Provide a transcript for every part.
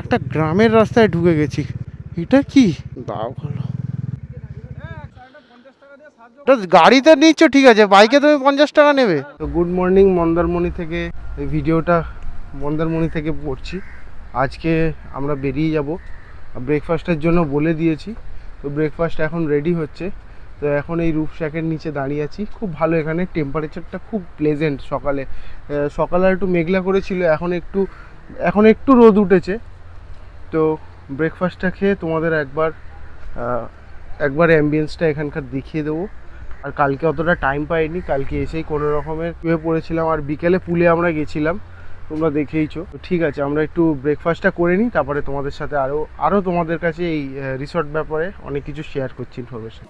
একটা গ্রামের রাস্তায় ঢুকে গেছি। এটা কি? দাও এটা গাড়িতে নিচ্ছ ঠিক আছে। বাইকে তুমি পঞ্চাশ টাকা নেবে। তো গুড মর্নিং মন্দারমণি থেকে এই ভিডিওটা মন্দারমণি থেকে পড়ছি। আজকে আমরা বেরিয়ে যাব। ব্রেকফাস্টের জন্য বলে দিয়েছি। তো ব্রেকফাস্ট এখন রেডি হচ্ছে। তো এখন এই রূপশ্যাকের নিচে দাঁড়িয়ে আছি। খুব ভালো এখানে টেম্পারেচারটা খুব প্লেজেন্ট সকালে। সকালে একটু মেঘলা করেছিল এখন একটু এখন একটু রোদ উঠেছে। তো ব্রেকফাস্টটা খেয়ে তোমাদের একবার একবার অ্যাম্বিয়েন্সটা এখানকার দেখিয়ে দেবো। আর কালকে অতটা টাইম পাইনি, কালকে এসেই কোনো রকমের শুয়ে পড়েছিলাম। আর বিকেলে পুলে আমরা গেছিলাম, তোমরা দেখেইছো। ঠিক আছে, আমরা একটু ব্রেকফাস্টটা করে নিই, তারপরে তোমাদের সাথে আরও আরও তোমাদের কাছে এই রিসর্ট ব্যাপারে অনেক কিছু শেয়ার করছি ইনফরমেশন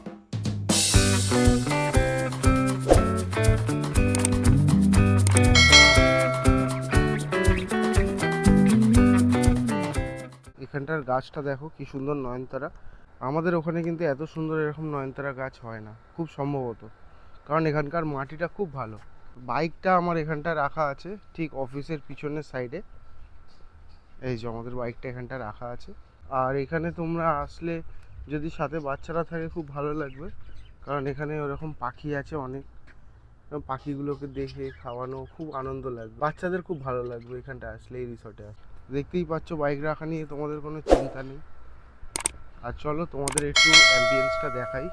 এখানটার গাছটা দেখো, কি সুন্দর নয়নতারা। আমাদের ওখানে কিন্তু এত সুন্দর এরকম নয়নতারা গাছ হয় না, খুব সম্ভবত। কারণ এখানকার মাটিটা খুব ভালো। বাইকটা আমার এখানটা রাখা আছে, ঠিক অফিসের পিছনের সাইডে। এই যে আমাদের বাইকটা এখানটা রাখা আছে। আর এখানে তোমরা আসলে যদি সাথে বাচ্চারা থাকে, খুব ভালো লাগবে। কারণ এখানে ওরকম পাখি আছে অনেক। পাখিগুলোকে দেখে, খাওয়ানো, খুব আনন্দ লাগবে। বাচ্চাদের খুব ভালো লাগবে এখানটা আসলে, এই রিসর্টে আসলে। দেখতেই পাচ্ছ বাইক রাখা নিয়ে তোমাদের কোনো চিন্তা নেই। আর চলো তোমাদের একটু অ্যাম্বিয়েন্সটা দেখাই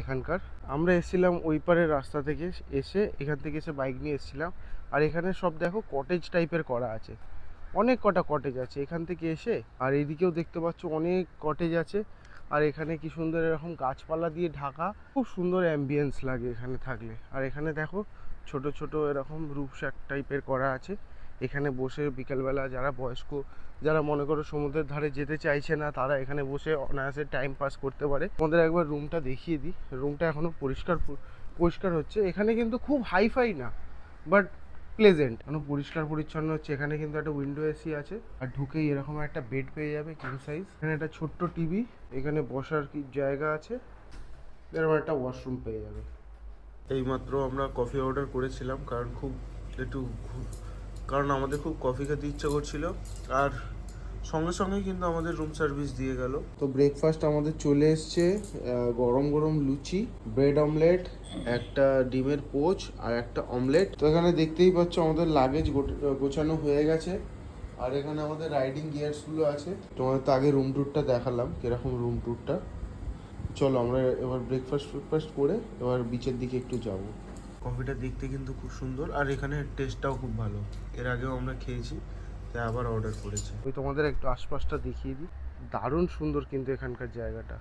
এখানকার। আমরা এসেছিলাম ওই পারের রাস্তা থেকে, এসে এখান থেকে এসে বাইক নিয়ে এসেছিলাম। আর এখানে সব দেখো কটেজ টাইপের করা আছে। অনেক কটা কটেজ আছে এখান থেকে এসে। আর এইদিকেও দেখতে পাচ্ছ অনেক কটেজ আছে। আর এখানে কি সুন্দর এরকম গাছপালা দিয়ে ঢাকা। খুব সুন্দর অ্যাম্বিয়েন্স লাগে এখানে থাকলে। আর এখানে দেখো ছোট ছোট এরকম রূপসাক টাইপের করা আছে। এখানে বসে বিকেলবেলা যারা বয়স্ক, যারা মনে করো সমুদ্রের ধারে যেতে চাইছে না, তারা এখানে বসে অনায়াসে টাইম পাস করতে পারে। আমাদের একবার রুমটা দেখিয়ে দিই। রুমটা এখনও পরিষ্কার পরিষ্কার হচ্ছে। এখানে কিন্তু খুব হাইফাই না বাট প্লেজেন্ট এখনও পরিষ্কার পরিচ্ছন্ন হচ্ছে। এখানে কিন্তু একটা উইন্ডো এসি আছে। আর ঢুকেই এরকম একটা বেড পেয়ে যাবে কিং সাইজ এখানে একটা ছোট্ট টিভি এখানে বসার কি জায়গা আছে? এরকম একটা ওয়াশরুম পেয়ে যাবে। এইমাত্র আমরা কফি অর্ডার করেছিলাম, কারণ খুব একটু কারণ আমাদের খুব কফি খেতে ইচ্ছা করছিল। আর সঙ্গে সঙ্গে কিন্তু আমাদের রুম সার্ভিস দিয়ে গেল। তো ব্রেকফাস্ট আমাদের চলে এসছে গরম গরম লুচি ব্রেড অমলেট একটা ডিমের পোচ আর একটা অমলেট তো এখানে দেখতেই পাচ্ছ আমাদের লাগেজ গোছানো হয়ে গেছে। আর এখানে আমাদের রাইডিং গিয়ার্সগুলো আছে। তোমাদের তো আগে রুম ট্যুরটা দেখালাম, কীরকম রুম ট্যুরটা চলো আমরা এবার ব্রেকফাস্ট ব্রেকফাস্ট করে এবার বিচের দিকে একটু যাব। কফিটা দেখতে কিন্তু খুব সুন্দর, আর এখানে টেস্টটাও খুব ভালো। এর আগেও আমরা খেয়েছি, তাই আবার অর্ডার করেছি। ওই তোমাদের একটু আশপাশটা দেখিয়ে দিই। দারুণ সুন্দর কিন্তু এখানকার জায়গাটা।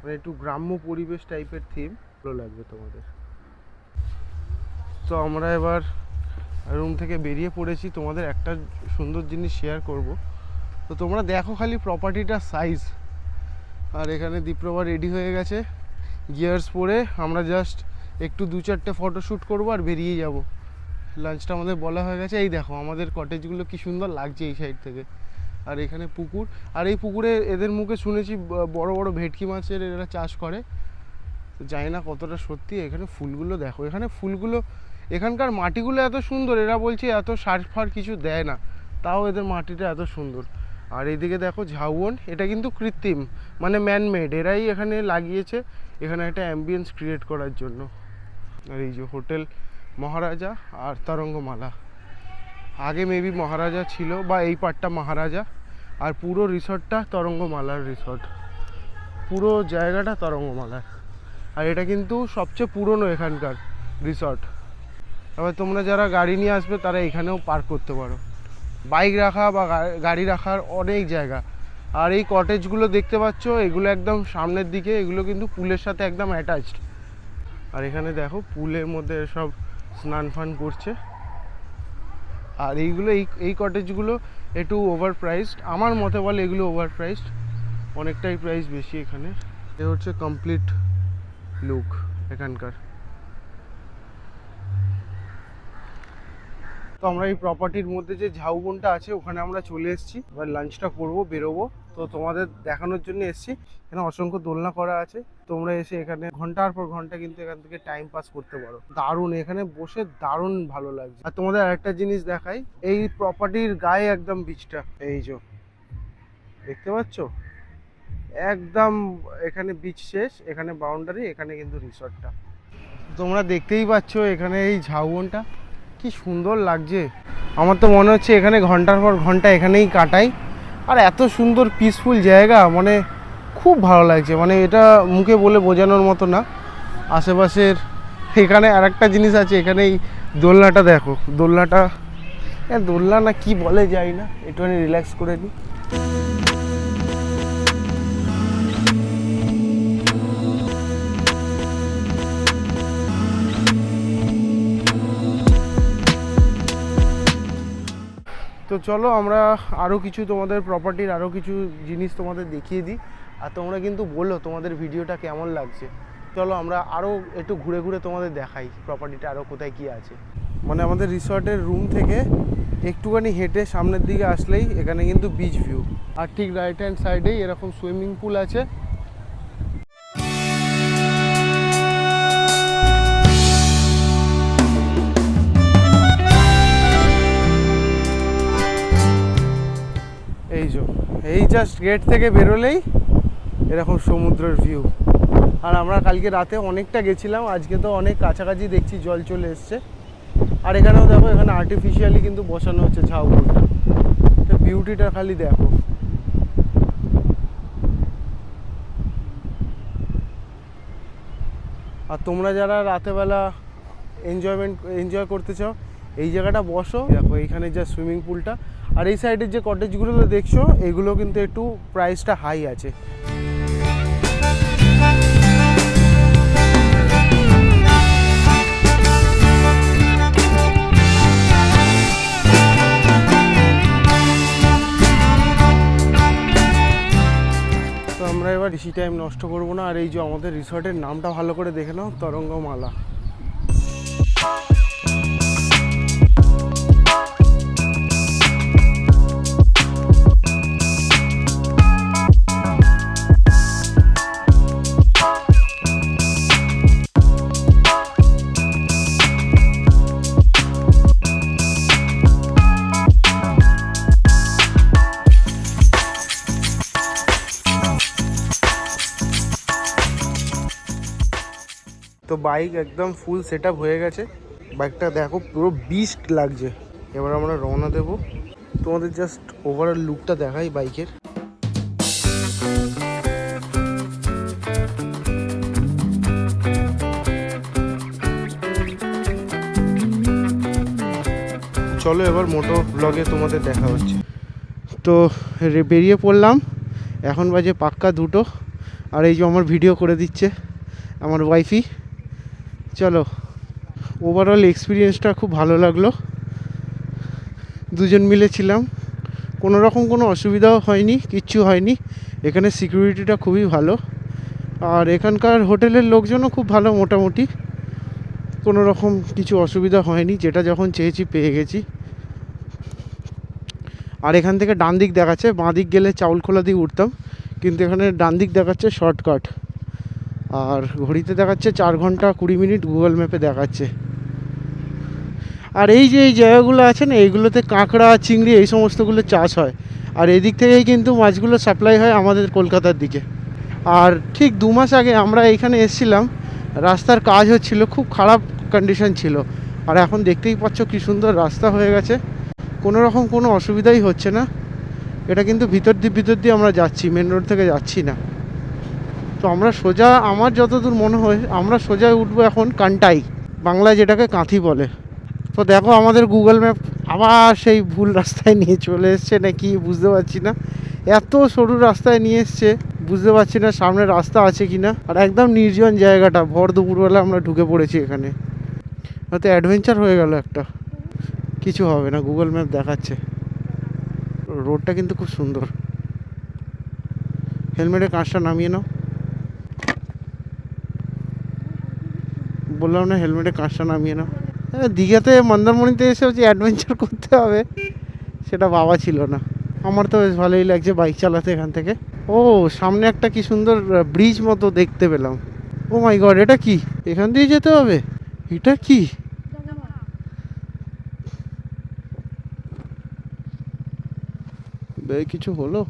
মানে একটু গ্রাম্য পরিবেশ টাইপের থিম ভালো লাগবে তোমাদের। তো আমরা এবার রুম থেকে বেরিয়ে পড়েছি। তোমাদের একটা সুন্দর জিনিস শেয়ার করব। তো তোমরা দেখো খালি প্রপার্টিটার সাইজ আর এখানে দীপ্রভা রেডি হয়ে গেছে। গিয়ার্স পরে আমরা জাস্ট একটু দু চারটে ফটো শ্যুট করব আর বেরিয়ে যাব। লাঞ্চটা আমাদের বলা হয়ে গেছে। এই দেখো, আমাদের কটেজগুলো কি সুন্দর লাগছে এই সাইড থেকে। আর এখানে পুকুর। আর এই পুকুরে এদের মুখে শুনেছি বড় বড় ভেটকি মাছের এরা চাষ করে। জানি না কতটা সত্যি। এখানে ফুলগুলো দেখো। এখানে ফুলগুলো, এখানকার মাটিগুলো এত সুন্দর। এরা বলছে এত সার ফার কিছু দেয় না। তাও এদের মাটিটা এত সুন্দর। আর এদিকে দেখো ঝাউবন। এটা কিন্তু কৃত্রিম মানে ম্যানমেড এরাই এখানে লাগিয়েছে। এখানে একটা অ্যাম্বিয়েন্স ক্রিয়েট করার জন্য। আর এই যে হোটেল মহারাজা আর তরঙ্গমালা। আগে মেবি মহারাজা ছিল বা এই পার্টটা মহারাজা, আর পুরো রিসর্টটা তরঙ্গমালার রিসর্ট। পুরো জায়গাটা তরঙ্গমালার। আর এটা কিন্তু সবচেয়ে পুরনো এখানকার রিসর্ট। এবার তোমরা যারা গাড়ি নিয়ে আসবে, তারা এখানেও পার্ক করতে পারো। বাইক রাখা বা গাড়ি রাখার অনেক জায়গা। আর এই কটেজগুলো দেখতে পাচ্ছ, এগুলো একদম সামনের দিকে, এগুলো কিন্তু পুলের সাথে একদম অ্যাটাচড আর এখানে দেখো পুলের মধ্যে সব স্নান ফান করছে। আর এইগুলো, এই এই কটেজগুলো একটু ওভার প্রাইসড আমার মতে বলে এগুলো ওভার প্রাইসড অনেকটাই প্রাইস বেশি এখানে। এ হচ্ছে কমপ্লিট লুক এখানকার। তো আমরা এই প্রপার্টির মধ্যে যে ঝাউবনটা আছে, ওখানে আমরা চলে এসেছি। এবার লাঞ্চটা করব, বেরোবো। তো তোমাদের দেখানোর জন্য এসেছি। এখানে অসংখ্য দোলনা করা আছে। তোমরা এসে এখানে ঘণ্টার পর ঘণ্টা কিন্তু এখান থেকে টাইম পাস করতে পারো। দারুণ, এখানে বসে দারুণ ভালো লাগছে। আর তোমাদের আরেকটা জিনিস দেখাই, এই প্রপার্টির গায়ে একদম বিচটা এই যে, দেখতে পাচ্ছ? একদম এখানে বিচ শেষ, এখানে বাউন্ডারি এখানে কিন্তু রিসর্টটা তোমরা দেখতেই পাচ্ছ এখানে এই ঝাউবনটা, কি সুন্দর লাগছে। আমার তো মনে হচ্ছে এখানে ঘণ্টার পর ঘণ্টা এখানেই কাটাই। আর এত সুন্দর পিসফুল জায়গা মানে খুব ভালো লাগছে। মানে এটা মুখে বলে বোঝানোর মতো না। আশেপাশের এখানে আর একটা জিনিস আছে, এখানে এই দোলনাটা দেখো। দোলনাটা হ্যাঁ দোলনা না কি বলে যাই না একটুখানি রিল্যাক্স করে নিই তো চলো আমরা আরও কিছু তোমাদের প্রপার্টির আরও কিছু জিনিস তোমাদের দেখিয়ে দিই। আর তোমরা কিন্তু বলো তোমাদের ভিডিওটা কেমন লাগছে। চলো আমরা আরও একটু ঘুরে ঘুরে তোমাদের দেখাই প্রপার্টিটা আরও কোথায় কী আছে। মানে আমাদের রিসর্টের রুম থেকে একটুখানি হেঁটে সামনের দিকে আসলেই এখানে কিন্তু বিচ ভিউ আর ঠিক রাইট হ্যান্ড সাইডেই এরকম সুইমিং পুল আছে। এই যে, এই জাস্ট গেট থেকে বেরোলেই এরকম সমুদ্রের ভিউ আর আমরা কালকে রাতে অনেকটা গেছিলাম, আজকে তো অনেক কাছাকাছি দেখছি, জল চলে এসছে। আর এখানেও দেখো, এখানে আর্টিফিশিয়ালি কিন্তু বসানো হচ্ছে ঝাউগুলটা তো বিউটিটা খালি দেখো। আর তোমরা যারা রাতেবেলা এনজয়মেন্ট এনজয় করতে চাও, এই জায়গাটা বসো। দেখো এইখানে যা সুইমিং পুলটা আর এই সাইডের যে কটেজগুলো দেখছ, এগুলো কিন্তু একটু প্রাইসটা হাই আছে। এবার বেশি টাইম নষ্ট করব না। আর এই যে আমাদের রিসর্টের নামটা ভালো করে দেখে নাও, তরঙ্গমালা। বাইক একদম ফুল সেট হয়ে গেছে। বাইকটা দেখো, পুরো বিস্ট লাগছে। এবার আমরা রওনা দেব। তোমাদের জাস্ট ওভারঅল লুকটা দেখাই বাইকের চলো এবার মোটো ব্লগে তোমাদের দেখা হচ্ছে। তো বেরিয়ে পড়লাম। এখন বাজে পাক্কা দুটো। আর এই যে আমার ভিডিও করে দিচ্ছে আমার ওয়াইফি চলো ওভারঅল এক্সপিরিয়েন্সটা খুব ভালো লাগল। দুজন মিলে ছিলাম। কোনো রকম কোনো অসুবিধাও হয়নি, কিচ্ছু হয়নি। এখানে সিকিউরিটিটা খুবই ভালো। আর এখানকার হোটেলের লোকজনও খুব ভালো মোটামুটি। কোনো রকম কিছু অসুবিধা হয়নি, যেটা যখন চেয়েছি পেয়ে গেছি। আর এখান থেকে ডান দিক দেখাচ্ছে বাঁ দিক গেলে চাউল খোলা দিয়ে উঠতাম। কিন্তু এখানে ডান দিক দেখাচ্ছে শর্টকাট আর ঘড়িতে দেখাচ্ছে চার ঘণ্টা কুড়ি মিনিট গুগল ম্যাপে দেখাচ্ছে। আর এই যে এই জায়গাগুলো আছে না এইগুলোতে কাঁকড়া, চিংড়ি এই সমস্তগুলো চাষ হয়। আর এদিক থেকেই কিন্তু মাছগুলো সাপ্লাই হয় আমাদের কলকাতার দিকে। আর ঠিক দু মাস আগে আমরা এইখানে এসেছিলাম, রাস্তার কাজ হচ্ছিল, খুব খারাপ কন্ডিশন ছিল। আর এখন দেখতেই পাচ্ছ কি সুন্দর রাস্তা হয়ে গেছে। কোনো রকম কোনো অসুবিধাই হচ্ছে না। এটা কিন্তু ভিতর দিয়ে ভিতর দিয়ে আমরা যাচ্ছি মেন রোড থেকে যাচ্ছি না। তো আমরা সোজা, আমার যতদূর মনে হয়, আমরা সোজা উঠবো এখন কান্টাই বাংলায় যেটাকে কাঁথি বলে। তো দেখো আমাদের গুগল ম্যাপ আবার সেই ভুল রাস্তায় নিয়ে চলে এসছে নাকি বুঝতে পারছি না। এত সরু রাস্তায় নিয়ে এসছে, বুঝতে পারছি না সামনে রাস্তা আছে কি না আর একদম নির্জন জায়গাটা, ভর দুপুরবেলা আমরা ঢুকে পড়েছি এখানে। হয়তো অ্যাডভেঞ্চার হয়ে গেল একটা। কিছু হবে না গুগল ম্যাপ দেখাচ্ছে। রোডটা কিন্তু খুব সুন্দর। হেলমেটের কাঁচটা নামিয়ে নাও। বললাম না হেলমেটে কাঁচটা নামিয়ে নাও। দীঘাতে মন্দারমণিতে এসে হচ্ছে অ্যাডভেঞ্চার করতে হবে। সেটা বাবা ছিল না। আমার তো বেশ ভালোই লাগছে বাইক চালাতে এখান থেকে। ও, সামনে একটা কি সুন্দর ব্রিজ মতো দেখতে পেলাম। ও মাই গড এটা কি? এখান দিয়ে যেতে হবে? এটা কি? কিছু হলো?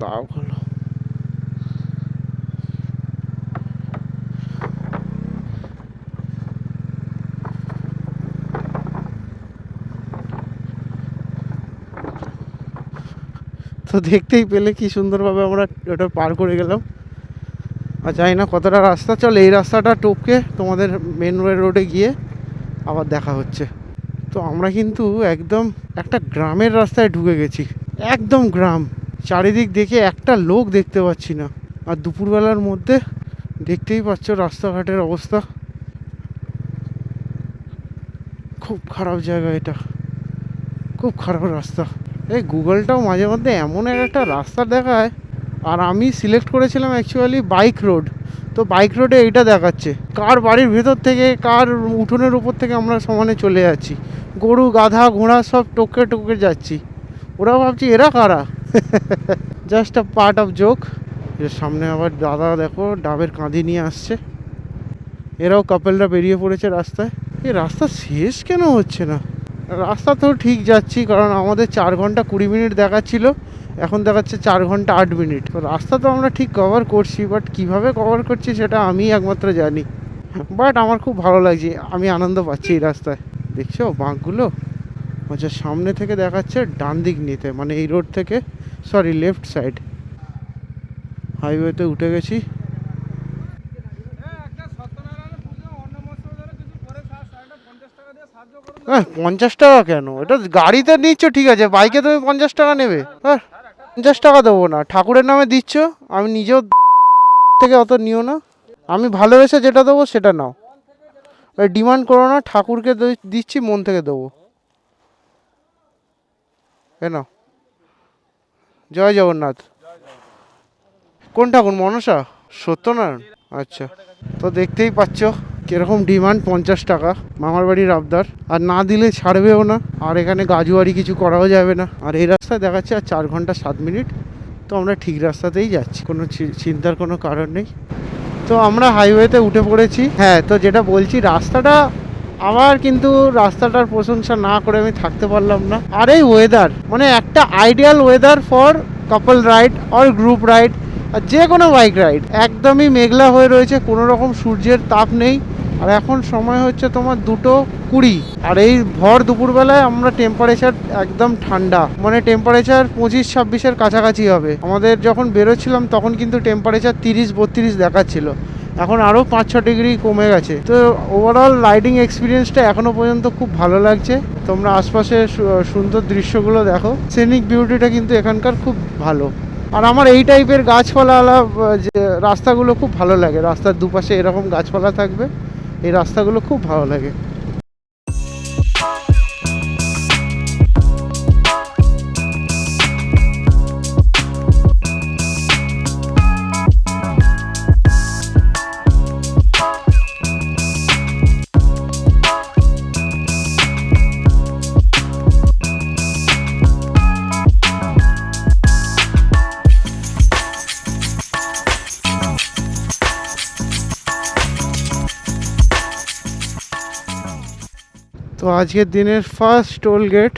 দাও, হলো। তো দেখতেই পেলে কি সুন্দরভাবে আমরা ওটা পার করে গেলাম। আর জানি না কতটা রাস্তা, চল এই রাস্তাটা টপকে তোমাদের মেন রোডে গিয়ে আবার দেখা হচ্ছে। তো আমরা কিন্তু একদম একটা গ্রামের রাস্তায় ঢুকে গেছি। একদম গ্রাম। চারিদিক দেখে একটা লোক দেখতে পাচ্ছি না। আর দুপুরবেলার মধ্যে দেখতেই পাচ্ছ রাস্তাঘাটের অবস্থা। খুব খারাপ জায়গা এটা। খুব খারাপ রাস্তা। এই গুগলটাও মাঝে মধ্যে এমন এক একটা রাস্তা দেখায়, আর আমি সিলেক্ট করেছিলাম অ্যাকচুয়ালি বাইক রোড তো বাইক রোডে এইটা দেখাচ্ছে। কার বাড়ির ভেতর থেকে, কার উঠোনের উপর থেকে আমরা সমানে চলে যাচ্ছি। গরু, গাধা, ঘোড়া সব টোকে টোকে যাচ্ছি। ওরা ভাবছি, এরা কারা? Just a part of joke এর সামনে আবার দাদা দেখো, ডাবের কাঁদি নিয়ে আসছে। এরাও কাপেলরা বেরিয়ে পড়েছে রাস্তায়। এই রাস্তা শেষ কেন হচ্ছে না? রাস্তা তো ঠিক যাচ্ছি, কারণ আমাদের চার ঘণ্টা কুড়ি মিনিট দেখাচ্ছিল, এখন দেখাচ্ছে চার ঘণ্টা আট মিনিট। রাস্তা তো আমরা ঠিক কভার করছি বাট কীভাবে কভার করছি সেটা আমি একমাত্র জানি। বাট আমার খুব ভালো লাগছে, আমি আনন্দ পাচ্ছি এই রাস্তায়। দেখছ বাঁকগুলো? আচ্ছা সামনে থেকে দেখাচ্ছে ডান দিক নিতে মানে এই রোড থেকে সরি লেফট সাইড হাইওয়েতে উঠে গেছি। পঞ্চাশ টাকা কেন? এটা গাড়িতে নিচ্ছ, ঠিক আছে, বাইকে তুমি পঞ্চাশ টাকা নেবে। হ্যাঁ পঞ্চাশ টাকা দেবো না, ঠাকুরের নামে দিচ্ছ, আমি নিজেও থেকে অত নিও না। আমি ভালোবেসে যেটা দেবো, সেটা নাও। ডিমান্ড করো না, ঠাকুরকে দিচ্ছি, মন থেকে দেবো। কেন জয় জগন্নাথ। কোন ঠাকুর, মনসা? সত্যনারায়ণ? আচ্ছা তো দেখতেই পাচ্ছ। কীরকম ডিমান্ড? পঞ্চাশ টাকা। মামার বাড়ির আবদার। আর না দিলে ছাড়বেও না। আর এখানে গাজুয়ারি কিছু করাও যাবে না। আর এই রাস্তায় দেখাচ্ছে আর চার ঘণ্টা সাত মিনিট। তো আমরা ঠিক রাস্তাতেই যাচ্ছি। কোনো চিন্তার কোনো কারণ নেই। তো আমরা হাইওয়েতে উঠে পড়েছি। হ্যাঁ তো যেটা বলছি, রাস্তাটা আবার কিন্তু রাস্তাটার প্রশংসা না করে আমি থাকতে পারলাম না। আর এই ওয়েদার মানে একটা ideal weather for couple ride or group ride আর যে কোনো বাইক রাইড একদমই মেঘলা হয়ে রয়েছে, কোনো রকম সূর্যের তাপ নেই। আর এখন সময় হচ্ছে তোমার দুটো কুড়ি। আর এই ভর দুপুরবেলায় আমরা টেম্পারেচার একদম ঠান্ডা। মানে টেম্পারেচার পঁচিশ, ছাব্বিশের কাছাকাছি হবে। আমাদের যখন বেরোচ্ছিলাম তখন কিন্তু টেম্পারেচার তিরিশ, বত্রিশ দেখাচ্ছিল। এখন আরও পাঁচ, ছ ডিগ্রি কমে গেছে। তো ওভারঅল রাইডিং এক্সপিরিয়েন্সটা এখনও পর্যন্ত খুব ভালো লাগছে। তোমরা আশপাশে সু- সুন্দর দৃশ্যগুলো দেখো। সিনিক বিউটিটা কিন্তু এখানকার খুব ভালো। আর আমার এই টাইপের গাছপালা যে রাস্তাগুলো খুব ভালো লাগে। রাস্তার দুপাশে এরকম গাছপালা থাকবে। এই রাস্তাগুলো খুব ভালো লাগে। আজকের দিনের ফার্স্ট টোল গেট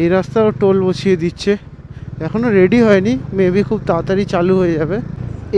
এই রাস্তাও টোল বসিয়ে দিচ্ছে। এখনও রেডি হয়নি। মেবি খুব তাড়াতাড়ি চালু হয়ে যাবে।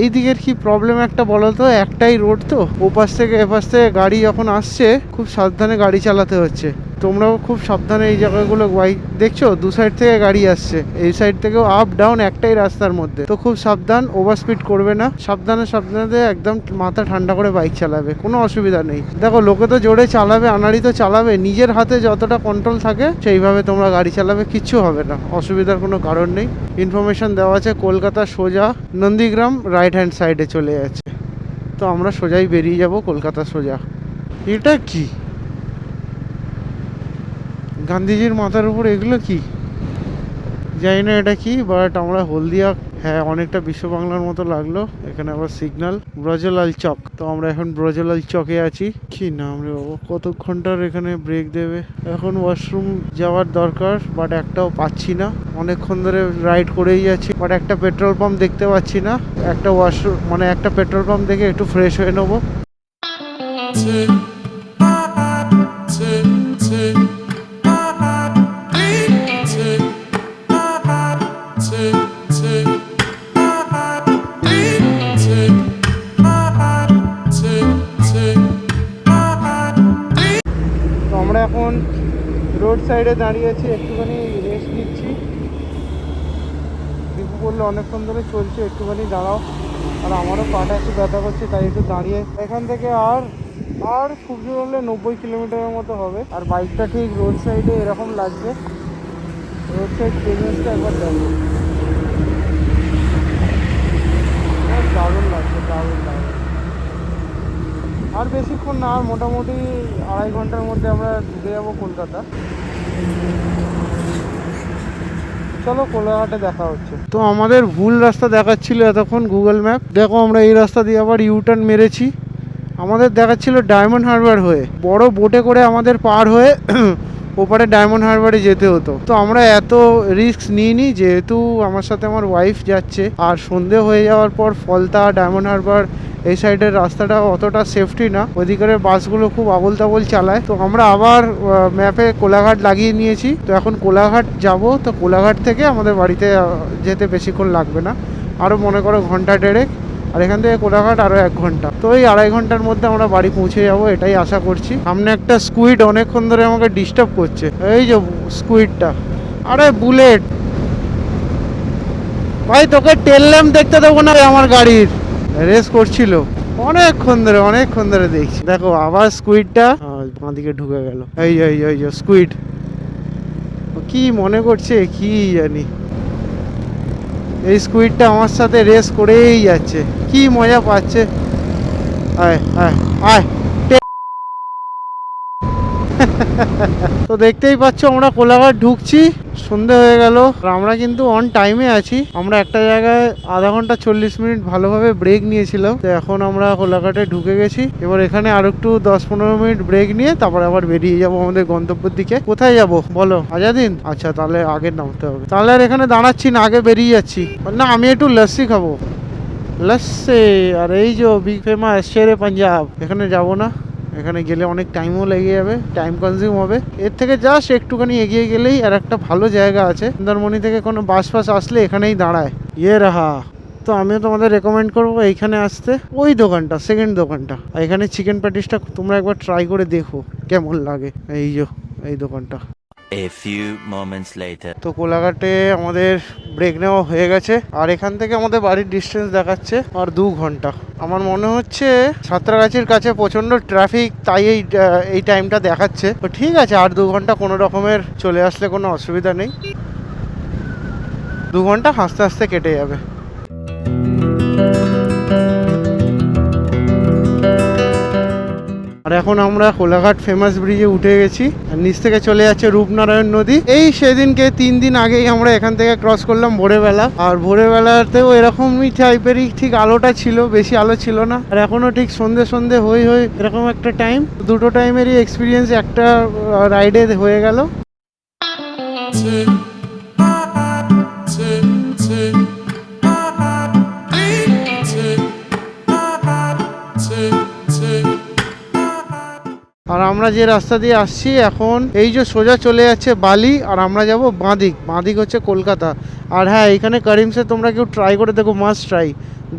এই দিকের কি প্রবলেম একটা বলো তো? একটাই রোড তো। ওপাশ থেকে এপাশ থেকে গাড়ি যখন আসছে, খুব সাবধানে গাড়ি চালাতে হচ্ছে। তোমরাও খুব সাবধানে এই জায়গাগুলো বাইক দেখছ, দু সাইড থেকে গাড়ি আসছে। এই সাইড থেকেও আপ ডাউন একটাই রাস্তার মধ্যে। তো খুব সাবধান ওভার স্পিড করবে না। সাবধানে সাবধানে একদম মাথা ঠান্ডা করে বাইক চালাবে, কোনো অসুবিধা নেই। দেখো, লোকে তো জোরে চালাবে, আনাড়ি তো চালাবে, নিজের হাতে যতটা কন্ট্রোল থাকে, সেইভাবে তোমরা গাড়ি চালাবে, কিচ্ছু হবে না, অসুবিধার কোনো কারণ নেই। ইনফরমেশন দেওয়া আছে, কলকাতা সোজা, নন্দীগ্রাম রাইট হ্যান্ড সাইডে চলে যাচ্ছে। তো আমরা সোজাই বেরিয়ে যাব, কলকাতা সোজা। এটা কি? গান্ধীজির মাথার উপর এগুলো কি? জানি না এটা কি বাট আমরা হলদিয়া হ্যাঁ অনেকটা বিশ্ব বাংলার মতো লাগল। এখানে আবার সিগন্যাল ব্রজলাল চক। তো আমরা এখন ব্রজলাল চকে আছি। কি নাম রে বাবা? কত ঘণ্টার এখানে ব্রেক দেবে? এখন ওয়াশরুম যাওয়ার দরকার বাট একটাও পাচ্ছি না। অনেকক্ষণ ধরে রাইড করেই যাচ্ছি বাট একটা পেট্রোল পাম্প দেখতে পাচ্ছি না। একটা ওয়াশরুম মানে একটা পেট্রোল পাম্প দেখে একটু ফ্রেশ হয়ে নেব। আমরা এখন রোড সাইডে দাঁড়িয়ে আছি, একটুখানি রেস্ট নিচ্ছি। দীপু বলল, অনেকক্ষণ ধরে চলছে, একটুখানি দাঁড়াও। আর আমারও পাটা একটু ব্যথা করছে, তাই একটু দাঁড়িয়ে। এখান থেকে আর আর খুব জোর হলে নব্বই কিলোমিটারের মতো হবে। আর বাইকটা ঠিক রোড সাইডে এরকম লাগছে রোড সাইড প্রেজেন্সটা একবার দেখো। দারুণ লাগছে, দারুণ দারুণ আর বেশিক্ষণ না, আর মোটামুটি আড়াই ঘণ্টার মধ্যে আমরা ঢুকে যাব কলকাতা। চলো কোলাঘাটে দেখা হচ্ছে। তো আমাদের ভুল রাস্তা দেখাচ্ছিল এতক্ষণ গুগল ম্যাপ। দেখো আমরা এই রাস্তা দিয়ে আবার ইউ টার্ন মেরেছি। আমাদের দেখাচ্ছিল ডায়মন্ড হারবার হয়ে। বড় বোটে করে আমাদের পার হয়ে ওপারে ডায়মন্ড হারবারে যেতে হতো। তো আমরা এত রিস্ক নিইনি, যেহেতু আমার সাথে আমার ওয়াইফ যাচ্ছে, আর সন্ধে হয়ে যাওয়ার পর ফলতা ডায়মন্ড হারবার এই সাইডের রাস্তাটা অতটা সেফটি না। ওদিকের বাসগুলো খুব আবল তাবল চালায়। তো আমরা আবার ম্যাপে কোলাঘাট লাগিয়ে নিয়েছি। তো এখন কোলাঘাট যাব, তো কোলাঘাট থেকে আমাদের বাড়িতে যেতে বেশিক্ষণ লাগবে না। আরও মনে করো ঘণ্টা দেড়েক। আর এখান থেকে কোলাঘাট আরও এক ঘণ্টা। তো এই আড়াই ঘণ্টার মধ্যে আমরা বাড়ি পৌঁছে যাব, এটাই আশা করছি। সামনে একটা স্কুইড অনেকক্ষণ ধরে আমাকে ডিস্টার্ব করছে। এই যে স্কুইডটা আরে বুলেট ভাই, তোকে টেল ল্যাম্প দেখতে দেবো না আমার গাড়ির? রেস করছিল। অনেকক্ষণ ধরে অনেকক্ষণ ধরে দেখছি। দেখো, আবার স্কুইডটা বাঁ দিকে ঢুকে গেল। এই এই এই স্কুইড কি মনে করছে, কি জানি। এই স্কুইডটা আমার সাথে রেস করেই যাচ্ছে। কি মজা পাচ্ছে। আয় আয় আয়। তো দেখতেই পাচ্ছ আমরা কোলাঘাট ঢুকছি, সন্ধে হয়ে গেল। আমরা কিন্তু অন টাইমে আছি। আমরা একটা জায়গায় আধা ঘণ্টা চল্লিশ মিনিট ভালোভাবে ব্রেক নিয়েছিলাম। তো এখন আমরা কোলাঘাটে ঢুকে গেছি। এবার এখানে আর একটু দশ পনেরো মিনিট ব্রেক নিয়ে তারপর আবার বেরিয়ে যাব আমাদের গন্তব্যের দিকে। কোথায় যাব? বলো। আজাদিন? আচ্ছা তাহলে আগে নামতে হবে। তাহলে আর এখানে দাঁড়াচ্ছি না, আগে বেরিয়ে যাচ্ছি। না, আমি একটু লস্যি খাব। লস্যি আর এই যে বিগ ফেমাস শেরে পাঞ্জাব, এখানে যাব না? এখানে গেলে অনেক টাইমও লেগে যাবে টাইম কনজিউম হবে। এর থেকে জাস্ট একটুখানি এগিয়ে গেলেই আর একটা ভালো জায়গা আছে। সুন্দরমণি থেকে কোনো বাস ফাস আসলে এখানেই দাঁড়ায়। ইয়ে রাহা। তো আমিও তোমাদের রেকমেন্ড করব এইখানে আসতে। ওই দোকানটা সেকেন্ড দোকানটা। আর এখানে চিকেন প্যাটিসটা তোমরা একবার ট্রাই করে দেখো, কেমন লাগে। এই যে, এই দোকানটা। A few moments later. তো কোলাঘাটে আমাদের ব্রেক নেওয়া হয়ে গেছে। আর এখান থেকে আমাদের বাড়ির ডিস্টেন্স দেখাচ্ছে আর দু ঘণ্টা। আমার মনে হচ্ছে সাঁতরাগাছির কাছে প্রচণ্ড ট্রাফিক তাই এই এই টাইমটা দেখাচ্ছে। তো ঠিক আছে, আর দু ঘণ্টা কোনো রকমের চলে আসলে কোনো অসুবিধা নেই। দু ঘণ্টা হাসতে হাসতে কেটে যাবে। আর এখন আমরা কোলাঘাট ফেমাস ব্রিজে উঠে গেছি। আর নিচ থেকে চলে যাচ্ছে রূপনারায়ণ নদী। এই সেদিনকে তিন দিন আগেই আমরা এখান থেকে ক্রস করলাম ভোরবেলা। আর ভোরবেলাতেও এরকমই টাইপেরই ঠিক আলোটা ছিল, বেশি আলো ছিল না। আর এখনও ঠিক সন্ধে সন্ধে হই হই এরকম একটা টাইম দুটো টাইমেরই এক্সপিরিয়েন্স একটা রাইডে হয়ে গেল। আর আমরা যে রাস্তা দিয়ে আসছি এখন, এই যে সোজা চলে যাচ্ছে বালি, আর আমরা যাব বাঁদিক। বাঁদিক হচ্ছে কলকাতা। আর হ্যাঁ এখানে করিমসে তোমরা কেউ ট্রাই করে দেখো মাস্ট ট্রাই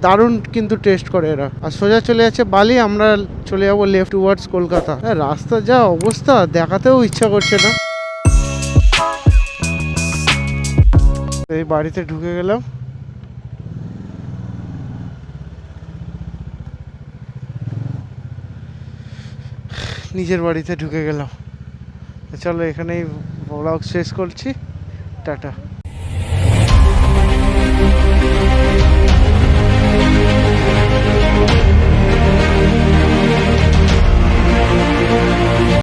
দারুণ কিন্তু টেস্ট করে এরা। আর সোজা চলে যাচ্ছে বালি, আমরা চলে যাব লেফট টুয়ার্ডস কলকাতা। হ্যাঁ রাস্তা যা অবস্থা, দেখাতেও ইচ্ছা করছে না। এই বাড়িতে ঢুকে গেলাম। নিজের বাড়িতে ঢুকে গেলাম। চলো এখানেই ব্লগ শেষ করছি। টাটা।